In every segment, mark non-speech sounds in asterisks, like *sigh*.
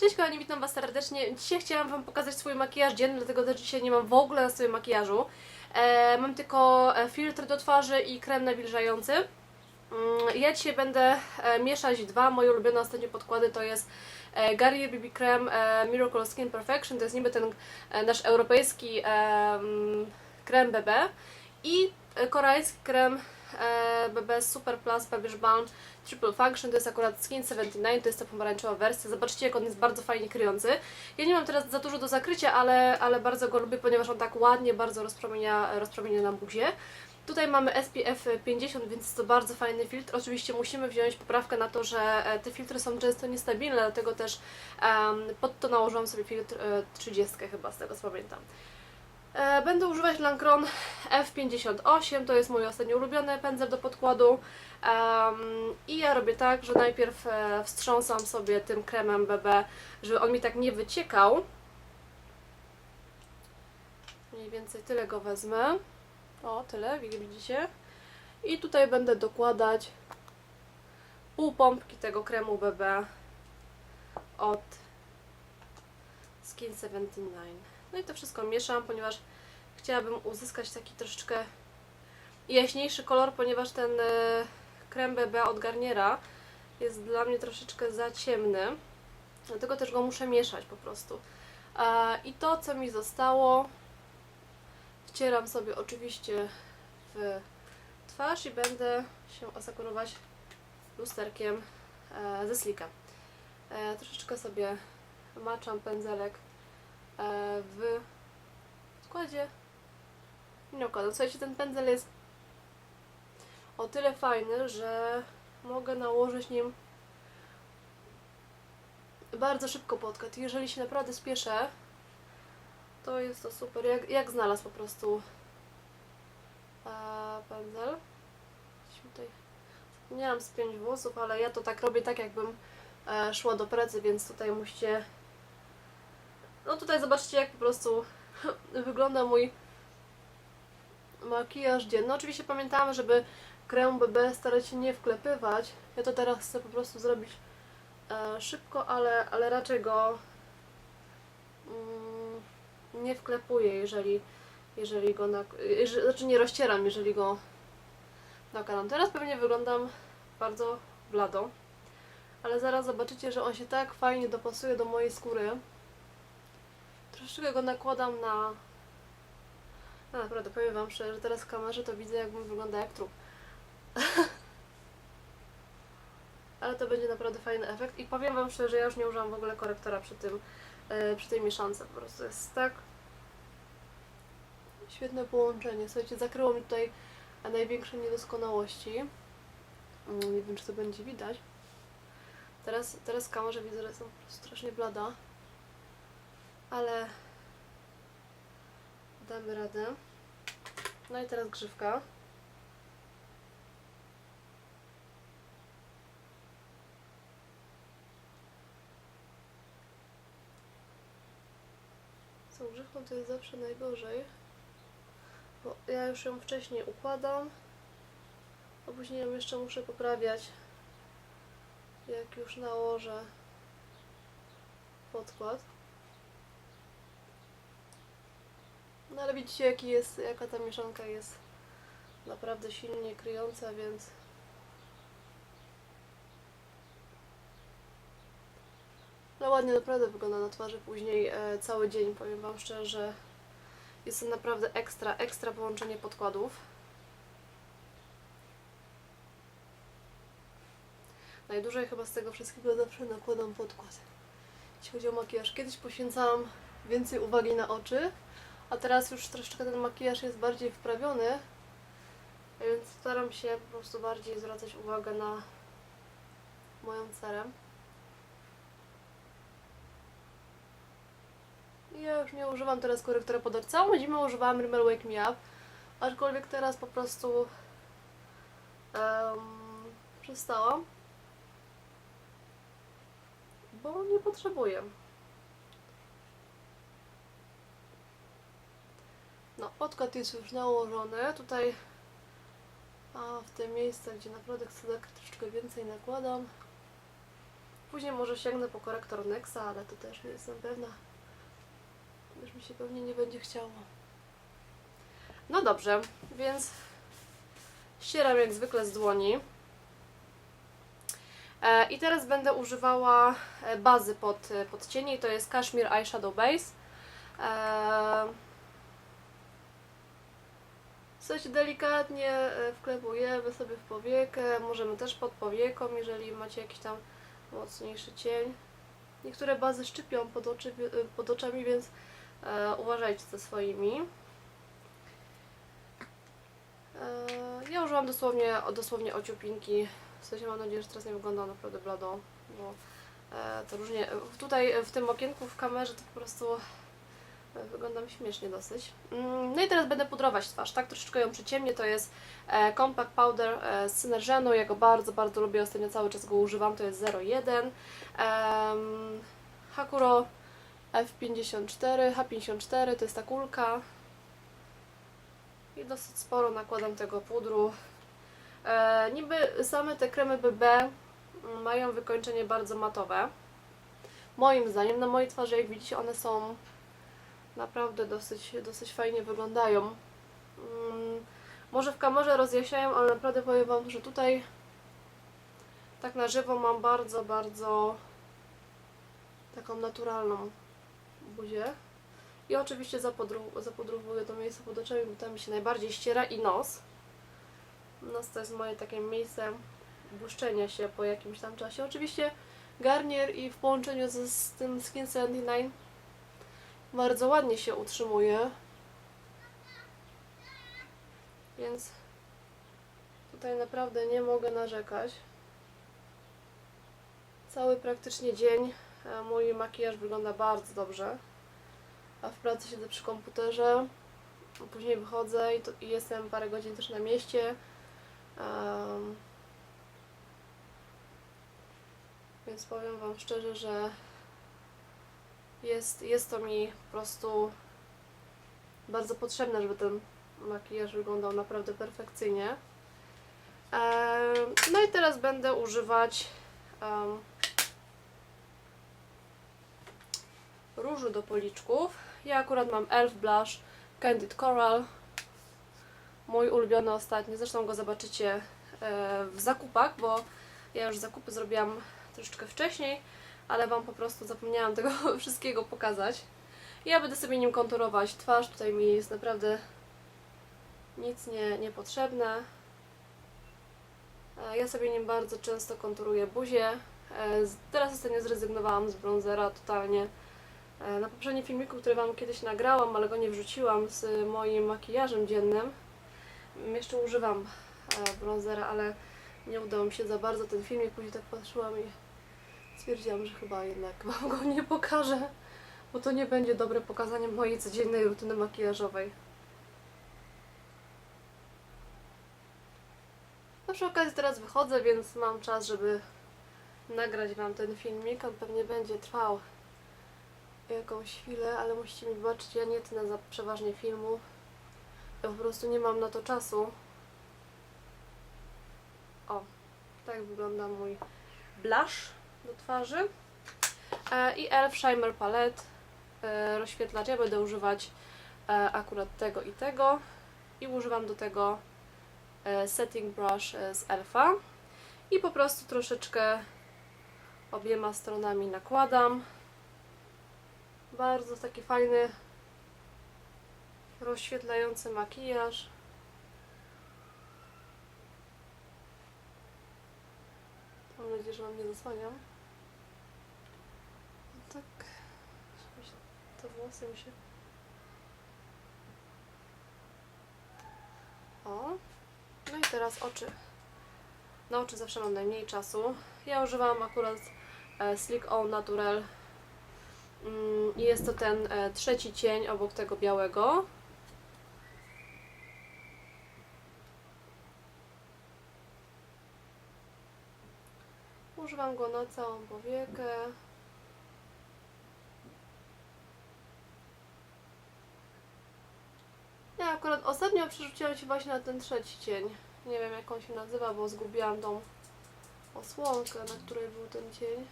Cześć kochani, witam Was serdecznie. Dzisiaj chciałam Wam pokazać swój makijaż dzienny, dlatego też dzisiaj nie mam w ogóle na swoim makijażu. E, mam tylko e, filtr do twarzy i krem nawilżający. Mm, Ja dzisiaj będę e, mieszać dwa moje ulubione ostatnio podkłady, to jest e, Garnier BB e, Miracle Skin Perfection, to jest niby ten nasz europejski mm, krem BB i koreański krem BB Super Plus Beige Balm Triple Function, to jest akurat Skin 79, to jest ta pomarańczowa wersja. Zobaczcie jak on jest bardzo fajnie kryjący. Ja nie mam teraz za dużo do zakrycia, ale, ale bardzo go lubię, ponieważ on tak ładnie bardzo rozpromienia, rozpromienia na buzie. Tutaj mamy SPF 50, więc to bardzo fajny filtr. Oczywiście musimy wziąć poprawkę na to, że e, te filtry są często niestabilne, dlatego też em, pod to nałożyłam sobie filtr e, 30 chyba, z tego co pamiętam. E, Będę używać Lancron F58, to jest mój ostatnio ulubiony pędzel do podkładu. I ja robię tak, że najpierw e, wstrząsam sobie tym kremem BB, żeby on mi tak nie wyciekał. Mniej więcej tyle go wezmę. O, tyle, widzicie? I tutaj będę dokładać pół pompki tego kremu BB od Skin 79. No i to wszystko mieszam, ponieważ chciałabym uzyskać taki troszeczkę jaśniejszy kolor, ponieważ ten e, krem BB od Garniera jest dla mnie troszeczkę za ciemny. Dlatego też go muszę mieszać po prostu. I to, co mi zostało, wcieram sobie oczywiście w twarz i będę się asekurować lusterkiem e, ze slika. E, troszeczkę sobie maczam pędzelek w składzie i nie układam. Słuchajcie, ten pędzel jest o tyle fajny, że mogę nałożyć nim bardzo szybko podkład. Jeżeli się naprawdę spieszę, to jest to super. Jak, jak znalazł po prostu e, pędzel. Tutaj zapomniałam spiąć włosów, ale ja to tak robię tak, jakbym e, szła do pracy, więc tutaj musicie. No tutaj zobaczcie, jak po prostu *laughs* wygląda mój makijaż dzienny. Oczywiście pamiętałam, żeby krem BB starać się nie wklepywać. Ja to teraz chcę po prostu zrobić e, szybko, ale, ale raczej go mm, nie wklepuję, jeżeli, jeżeli go na, jeżeli, znaczy nie rozcieram, jeżeli go nakalam. Teraz pewnie wyglądam bardzo blado, ale zaraz zobaczycie, że on się tak fajnie dopasuje do mojej skóry. Troszeczkę go nakładam na no naprawdę, powiem Wam szczerze, że teraz w kamerze to widzę, jakbym wygląda jak trup. *laughs* Ale to będzie naprawdę fajny efekt i powiem Wam szczerze, że ja już nie używam w ogóle korektora przy tym, e, przy tej mieszance, po prostu jest tak świetne połączenie. Słuchajcie, zakryło mi tutaj największe niedoskonałości. Mm, Nie wiem, czy to będzie widać. Teraz, teraz kamerze widzę, że jestem strasznie blada, ale damy radę. No i teraz grzywka. Z tą grzywką to jest zawsze najgorzej, bo ja już ją wcześniej układam, a później ją jeszcze muszę poprawiać, jak już nałożę podkład. No ale widzicie jaki jest, jaka ta mieszanka jest naprawdę silnie kryjąca, więc no ładnie naprawdę wygląda na twarzy później e, cały dzień, powiem Wam szczerze, jest to naprawdę ekstra, ekstra połączenie podkładów. Najdłużej chyba z tego wszystkiego zawsze nakładam podkład. Jeśli chodzi o makijaż, kiedyś poświęcałam więcej uwagi na oczy, a teraz już troszeczkę ten makijaż jest bardziej wprawiony, więc staram się po prostu bardziej zwracać uwagę na moją cerę. Ja już nie używam teraz korektora pod. Całą zimę używałam Rimmel Wake Me Up, aczkolwiek teraz po prostu um, przestałam, bo nie potrzebuję. Podkład jest już nałożony. Tutaj a w te miejsca, gdzie naprawdę chcę tak troszeczkę więcej nakładam. Później może sięgnę po korektor Nexa, ale to też nie jestem pewna. Już mi się pewnie nie będzie chciało. No dobrze, więc ścieram jak zwykle z dłoni. E, I teraz będę używała e, bazy pod, e, pod cienie. To jest Kashmir Eyeshadow Base. Coś delikatnie e, wklepujemy sobie w powiekę. Możemy też pod powieką, jeżeli macie jakiś tam mocniejszy cień. Niektóre bazy szczypią pod, oczy, e, pod oczami, więc e, uważajcie ze swoimi. E, ja użyłam dosłownie, dosłownie ociupinki. W sensie mam nadzieję, że teraz nie wygląda naprawdę blado, bo e, to różnie. Tutaj w tym okienku w kamerze to po prostu wyglądam śmiesznie dosyć. Mm, No i teraz będę pudrować twarz, tak? Troszeczkę ją przyciemnię. To jest e, Compact Powder e, z Synergenu. Ja go bardzo, bardzo lubię. Ostatnio cały czas go używam. To jest 01. Um, Hakuro F54, H54 to jest ta kulka. I dosyć sporo nakładam tego pudru. E, niby same te kremy BB mają wykończenie bardzo matowe. Moim zdaniem, na mojej twarzy, jak widzicie, one są naprawdę dosyć, dosyć fajnie wyglądają. Mm, może w kamerze rozjaśniają, ale naprawdę powiem Wam, że tutaj tak na żywo mam bardzo, bardzo taką naturalną buzię. I oczywiście zapudrowuję to miejsce pod oczami, bo tam mi się najbardziej ściera i nos. Nos to jest moje takie miejsce błyszczenia się po jakimś tam czasie. Oczywiście Garnier i w połączeniu ze, z tym Skin 79 bardzo ładnie się utrzymuje. Więc tutaj naprawdę nie mogę narzekać. Cały praktycznie dzień e, mój makijaż wygląda bardzo dobrze. A w pracy siedzę przy komputerze, później wychodzę i, to, i jestem parę godzin też na mieście. Em, więc powiem Wam szczerze, że jest, jest to mi po prostu bardzo potrzebne, żeby ten makijaż wyglądał naprawdę perfekcyjnie. No i teraz będę używać em, różu do policzków. Ja akurat mam Elf Blush Candid Coral. Mój ulubiony ostatni. Zresztą go zobaczycie e, w zakupach, bo ja już zakupy zrobiłam troszeczkę wcześniej, ale Wam po prostu zapomniałam tego *laughs* wszystkiego pokazać. Ja będę sobie nim konturować twarz. Tutaj mi jest naprawdę nic nie, niepotrzebne. Ja sobie nim bardzo często konturuję buzię. E, Teraz ostatnio zrezygnowałam z bronzera totalnie. E, Na poprzednim filmiku, który Wam kiedyś nagrałam, ale go nie wrzuciłam z moim makijażem dziennym, m, jeszcze używam e, bronzera, ale nie udało mi się za bardzo ten filmik. Później tak patrzyłam i stwierdziłam, że chyba jednak Wam go nie pokażę, bo to nie będzie dobre pokazanie mojej codziennej rutyny makijażowej. No przy okazji teraz wychodzę, więc mam czas, żeby nagrać Wam ten filmik. On pewnie będzie trwał jakąś chwilę, ale musicie mi wybaczyć, ja nie tnę za przeważnie filmu. Ja po prostu nie mam na to czasu. O, tak wygląda mój blush do twarzy. E, I Elf Shimmer Palette, e, rozświetlacz. Ja będę używać e, akurat tego i tego. I używam do tego e, setting brush z Elfa. I po prostu troszeczkę obiema stronami nakładam. Bardzo taki fajny, rozświetlający makijaż. Mam nadzieję, że Wam nie zasłaniam. No tak, żeby się, te włosy mi się... O, no i teraz oczy. Na oczy zawsze mam najmniej czasu. Ja używam akurat e, Slick On Natural Mm, I jest to ten e, trzeci cień obok tego białego. Używam go na całą powiekę. Ja akurat ostatnio przerzuciłam się właśnie na ten trzeci cień. Nie wiem jak on się nazywa, bo zgubiłam tą osłonkę, na której był ten cień.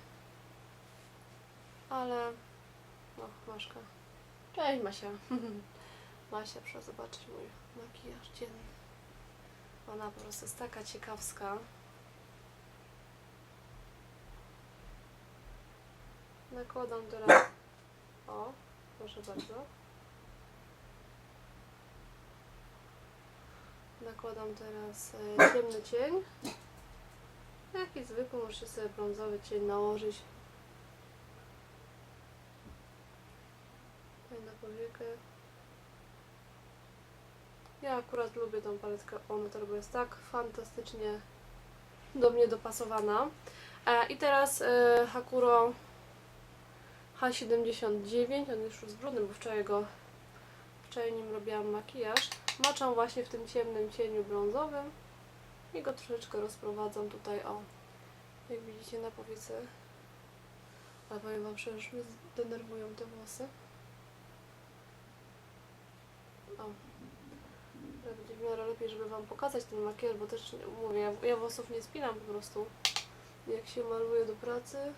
ale no, Maszka. Cześć Masia. *laughs* Masia, proszę zobaczyć mój makijaż dzienny. Ona po prostu jest taka ciekawska. Nakładam teraz. O, proszę bardzo. Nakładam teraz e, ciemny cień. Jaki zwykły, możecie sobie brązowy cień nałożyć. Na powiekę. Ja akurat lubię tą paletkę Onotor, bo jest tak fantastycznie do mnie dopasowana. E, I teraz e, Hakuro H79, on już jest brudny, bo wczoraj go wczoraj nim robiłam makijaż. Maczam właśnie w tym ciemnym cieniu brązowym i go troszeczkę rozprowadzam tutaj, o, jak widzicie na powiece. Ale powiem Wam szczerze, że mnie denerwują te włosy. O. To będzie w miarę lepiej, żeby Wam pokazać ten makijaż, bo też mówię, ja, ja włosów nie spinam po prostu. Jak się maluję do pracy.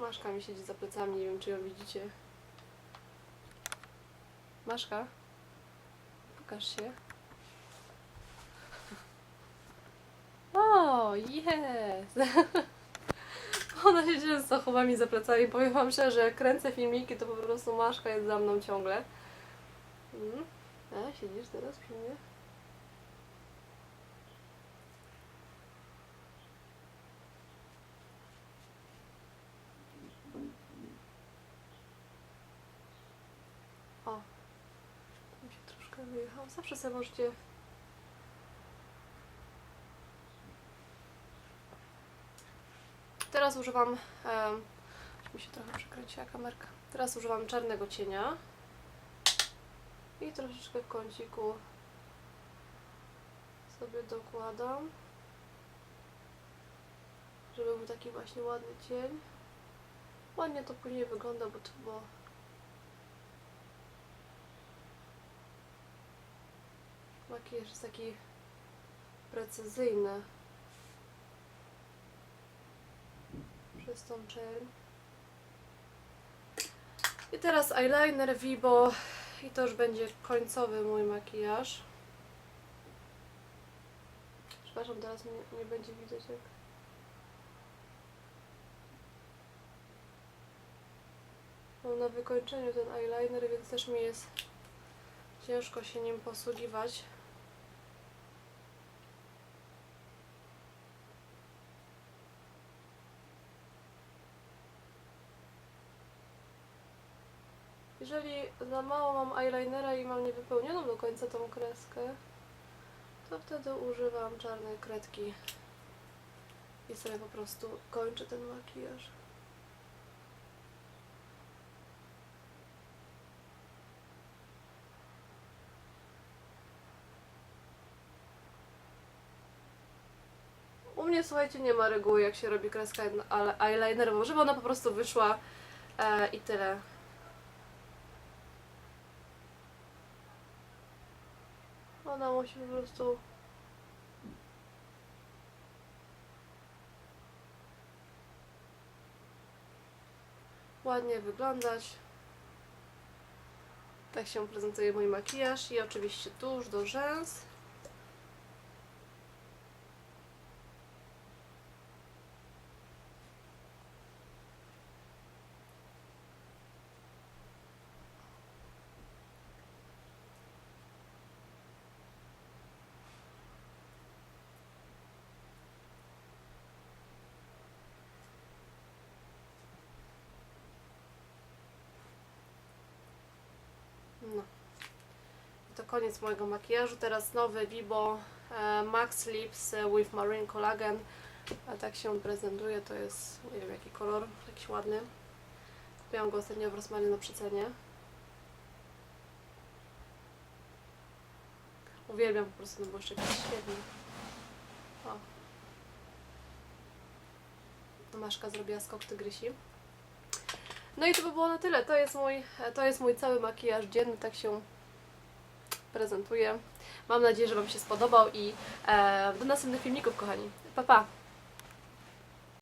Maszka mi siedzi za plecami, nie wiem czy ją widzicie. Maszka? Pokaż się. O, jest! *laughs* Ona się często chowa mi za plecami. Powiem wam szczerze, jak kręcę filmiki, to po prostu Maszka jest za mną ciągle. Mm. A, siedzisz teraz przy mnie? O, wyjechał. Zawsze sobie możecie Teraz używam, aż mi się trochę przekręciła kamerka. Teraz używam czarnego cienia i troszeczkę w kąciku sobie dokładam, żeby był taki właśnie ładny cień. Ładnie to później wygląda, bo to było makijaż jest taki precyzyjny. przez tą czerń. I teraz eyeliner Vibo i to już będzie końcowy mój makijaż. Przepraszam, teraz nie, nie będzie widać jak... Mam na wykończeniu ten eyeliner, więc też mi jest ciężko się nim posługiwać. Jeżeli za mało mam eyelinera i mam niewypełnioną do końca tą kreskę, to wtedy używam czarnej kredki i sobie po prostu kończę ten makijaż. U mnie, słuchajcie, nie ma reguły, jak się robi kreska eyelinerową, żeby ona po prostu wyszła e, i tyle. Ona musi po prostu. Ładnie wyglądać. Tak się prezentuje mój makijaż i oczywiście tuż do rzęs. No. I to koniec mojego makijażu. Teraz nowy Vibo e, Max Lips e, with Marine Collagen. A tak się on prezentuje. To jest, nie wiem jaki kolor, jakiś ładny. Kupiłam go ostatnio w Rosmanie na przecenie. Uwielbiam po prostu, no bo jeszcze jakiś świetny. O. Maszka zrobiła skok tygrysi. No i to by było na tyle. To jest mój, to jest mój cały makijaż dzienny. Tak się prezentuję. Mam nadzieję, że Wam się spodobał i e, do następnych filmików, kochani. Pa, pa!